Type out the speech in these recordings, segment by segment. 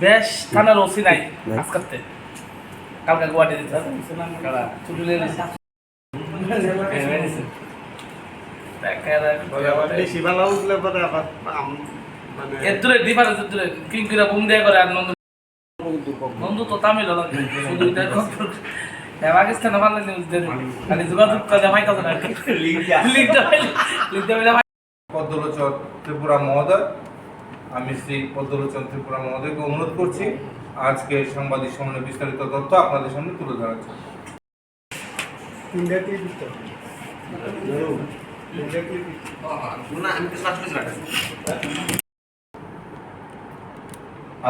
বেশ থানার ওসি নাই আজকাতে কালকে গুয়াহাটি দিতে ছুটি নিয়ে মানে নন্দু তো তামিল এটা পাকিস্তানে ভালো খালি যোগাযোগ করে ভাই কথা লিখতে লিখতে ত্রিপুরা মহোদয়। আমি শ্রী পদ্মলোচন ত্রিপুরা মহোদয়কে অনুরোধ করছি আজকে সাংবাদিক সম্মেলনে বিস্তারিত তথ্য আপনাদের সামনে তুলে ধরার জন্য।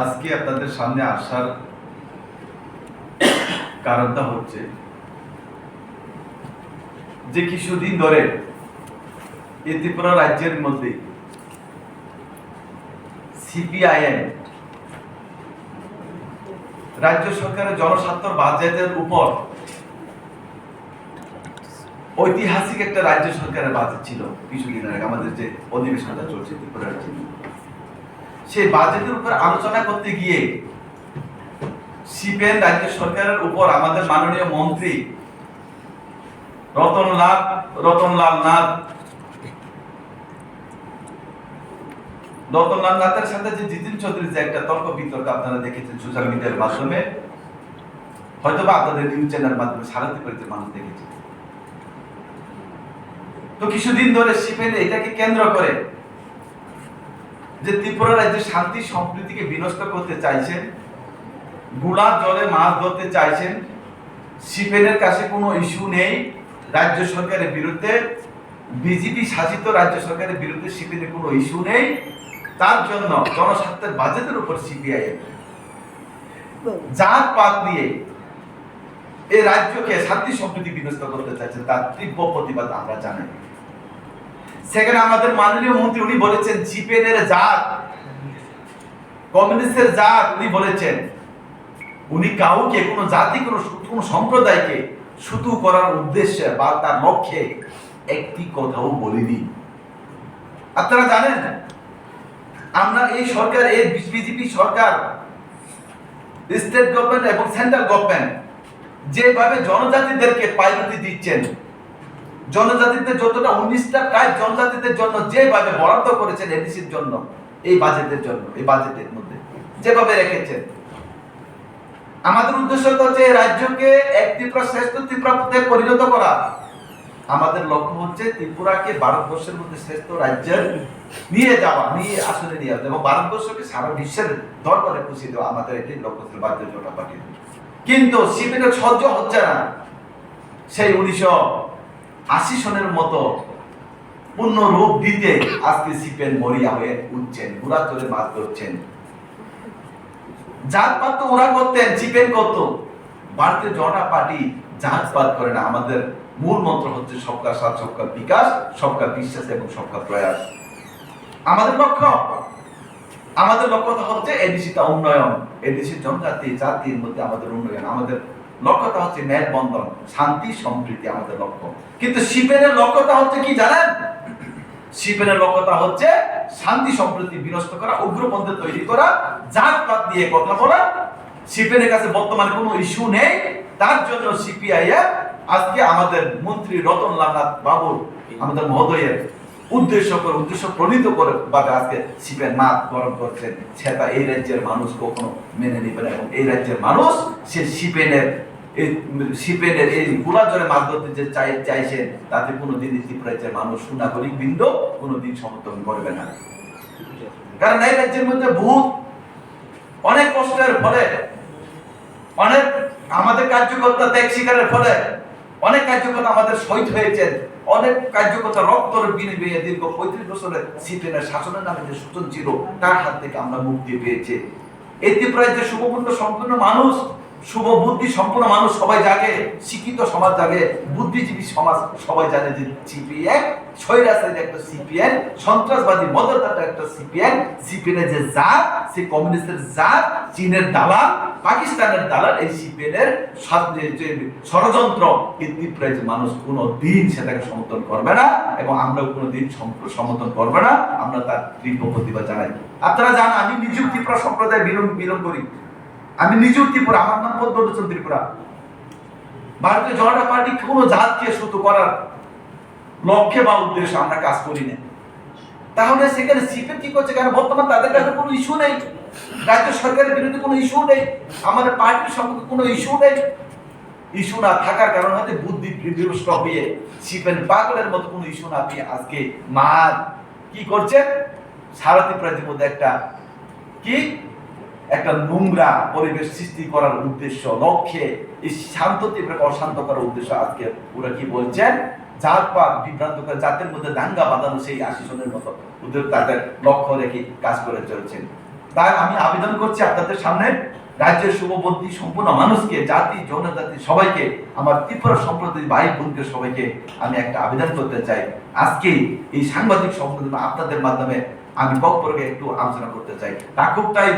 আজকে আপনাদের সামনে আসার কারণটা হচ্ছে যে কিছুদিন ধরে এ ত্রিপুরা রাজ্যের মধ্যে সিপিআইএম। রাজ্য সরকারের জনস্বার্থর বাজেটের উপর ঐতিহাসিক একটা রাজ্য সরকারের বাজেট ছিল কিছুদিন আগে, আমাদের যে অধিবেশনটা চলছে ত্রিপুরা রাজ্যে। সেই বাজেটের উপর আলোচনা করতে গিয়ে সিপিএন রাজ্য সরকারের উপর আমাদের মাননীয় মন্ত্রী রতনলাল রতনলাল নাথ রতনলাল নাথের সাথে যে জিতিন চৌধুরীর যে একটা তর্ক বিতর্ক আপনারা দেখেছেন সোশ্যাল মিডিয়ার মাধ্যমে হয়তো বা আপনাদের নিউজ মাধ্যমে মানুষ দেখেছে। তো কিছুদিন ধরে সিপিএন এটাকে কেন্দ্র করে যে ত্রিপুরা শান্তি সম্প্রীতিকে বিনষ্ট করতে চাইছেন গুড়া জলে মাছ ধরতে চাইছেন সিপেনের কাছে কোনো ইস্যু নেই, রাজ্য সরকারের বিরুদ্ধে, বিজেপি শাসিত রাজ্য সরকারের বিরুদ্ধে সিপিএনের কোনো ইস্যু নেই তার জন্য জনস্বার্থের বাজেটের উপর সিপিআইএম জাত পাত নিয়ে এই রাজ্যকে শান্তি সম্প্রীতি বিনষ্ট করতে চাইছেন তার তীব্র প্রতিবাদ আমরা জানাই সেখানে আমাদের মাননীয় মন্ত্রী উনি বলেছেন জিপেনের জাত কমিউনিস্টের জাত উনি বলেছেন উনি কাউকে কোনো জাতি কোনো কোনো সম্প্রদায়কে শুধু করার উদ্দেশ্যে বা তার লক্ষ্যে একটি কথাও বলিনি। আপনারা জানেন? আমরা এই সরকার, এই বিজেপি সরকার স্টেট গভর্নমেন্ট এবং সেন্ট্রাল গভর্নমেন্ট যেভাবে জনজাতিদেরকে প্রায়োরিটি দিচ্ছেন জনজাতিদের যতটা উনিশটা ট্রাইব জনজাতিদের জন্য যেভাবে বরাদ্দ করেছেন এডিসির জন্য, এই বাজেটের জন্য, এই বাজেটের মধ্যে, যেভাবে রেখেছেন। আমাদের উদ্দেশ্য তো হচ্ছে রাজ্যকে এক ত্রিপুরা শ্রেষ্ঠ ত্রিপুরাতে পরিণত করা। আমাদের লক্ষ্য হচ্ছে ত্রিপুরাকে ভারতবর্ষের মধ্যে শ্রেষ্ঠ রাজ্যের নিয়ে যাওয়া, নিয়ে আসলে নিয়ে আসা এবং ভারতবর্ষকে সারা বিশ্বের দরবারে খুশি দেওয়া আমাদের এটি লক্ষ্য ছিল ভারতীয় জনতা পার্টির কিন্তু সিপিএনের সহ্য হচ্ছে না। সেই উনিশশো আশি সনের মতো পূর্ণ রূপ দিতে আজকে সিপিএন মরিয়া হয়ে উঠছেন, ঘোড়া চলে মাছ ধরছেন। জাতপাত তো ওরা করতেন সিপিএন করতো। ভারতীয় জনতা পার্টি জাতপাত করে না, আমাদের মূল মন্ত্র হচ্ছে সবকা সাথ সবকা বিকাশ সবকা বিশ্বাস এবং সবকা প্রয়াস। আমাদের লক্ষ্য? আমাদের লক্ষ্যটা হচ্ছে এডিসিটা উন্নয়ন। এডিসি জনজাতি, জাতির মধ্যে আমাদের উন্নয়ন। আমাদের লক্ষ্যটা হচ্ছে ন্যায় বন্ধন, শান্তি সম্প্রীতি আমাদের লক্ষ্য। কিন্তু শিপেনের লক্ষ্যটা হচ্ছে কি জানেন? শিপেনের লক্ষ্যটা হচ্ছে শান্তি সম্প্রীতি বিনষ্ট করা, উগ্রপন্থী তৈরি করা, জাতপাত দিয়ে কথা বলা। শিপেনের কাছে বর্তমানে কোনো ইস্যু নেই। তার জন্য সিপিআইএম আজকে আমাদের মন্ত্রী রতন লালনাথ বাবুর, আমাদের মহোদয়ের উদ্দেশ্য করে, উদ্দেশ্য প্রণীত করে ভাবে আজকে শিপের নাথ গরম করছেন। সেটা এই রাজ্যের মানুষ কখনো মেনে নেবে না এবং এই রাজ্যের মানুষ সে শিপেনের এই শিপেনের এই গুলা জলে মাছ ধরতে যে চাই চাইছেন তাতে কোনো দিন ত্রিপুরা রাজ্যের মানুষ সুনাগরিক বৃন্দ কোনো দিন সমর্থন করবে না। কারণ এই রাজ্যের মধ্যে ভূত অনেক কষ্টের ফলে, অনেক আমাদের কার্যকর্তা ত্যাগ শিকারের ফলে অনেক কার্যকর্তা আমাদের শহীদ হয়েছেন। অনেক কার্যকর্তা রক্তর বিনিময়ে দীর্ঘ পঁয়ত্রিশ বছরের সিপিএনের শাসনের নামে যে সূচন ছিল, তার হাত থেকে আমরা মুক্তি পেয়েছি। এই প্রায় যে শুভপূর্ণ, সম্পূর্ণ মানুষ শুভ বুদ্ধি সম্পন্ন মানুষ সবাই জাগে, শিক্ষিত সমাজ জাগে, বুদ্ধিজীবী সমাজ সবাই জানে যে সিপিএম, স্বৈরাচারী একটা সিপিএম, সন্ত্রাসবাদী মদতদাতা একটা সিপিএম সিপিএন যে জাত, সে কমিউনিস্টের জাত, চীনের দালাল, পাকিস্তানের দালাল, এই সিপিএন এর ষড়যন্ত্র এই যে মানুষ কোনো দিন সেটাকে সমর্থন করবে না এবং আমরা কোনো দিন সম- সমর্থন করবে না। আমরা তার তীব্র প্রতিবাদ জানাই। আপনারা জানেন, আমি নিজেও ত্রিপুরা সম্প্রদায় বিলং বিলং করি। আমি নিজেও ত্রিপুরা, আমার নাম পদ্মলোচন ত্রিপুরা। ভারতীয় জনতা পার্টি কোনো জাতকে শুধু করার লক্ষ্যে বা উদ্দেশ্যে আমরা কাজ করি না তাহলে সেখানে সিপে কি করছে কারণ বর্তমান তাদের কাছে কোনো ইস্যু নেই। রাজ্য সরকারের বিরুদ্ধে কোনো ইস্যু নেই। আমাদের পার্টির সম্পর্কে কোনো ইস্যু নেই। ইস্যু না থাকার কারণে হয়তো বুদ্ধি বিভ্রষ্ট হয়ে সিপেন পাগলের মতো কোনো ইস্যু না পেয়ে আজকে মা কি করছে? সারা মধ্যে একটা কি? একটা নোংরা পরিবেশ সৃষ্টি করার উদ্দেশ্য, লক্ষ্যে এই শান্ত তীব্রকে অশান্ত করার উদ্দেশ্য আজকে ওরা কি বলছেন? জাত পাত বিভ্রান্ত করে জাতের মধ্যে দাঙ্গা বাঁধানো সেই আশিসনের মতো। ওদের তাদের লক্ষ্য রেখে কাজ করে চলছেন। তাই আমি আবেদন করছি আপনাদের সামনে, রাজ্যের সম্পূর্ণ মানুষকে, জাতি, জনজাতি সবাইকে, আমার ত্রিপুরা সম্প্রদায় ভাই বোনকে সবাইকে আমি একটা আবেদন করতে চাই। আজকে এই সাংবাদিক সম্মেলন আপনাদের মাধ্যমে আমি বক্তব্যকে একটু আলোচনা করতে চাই। তাকুকটাই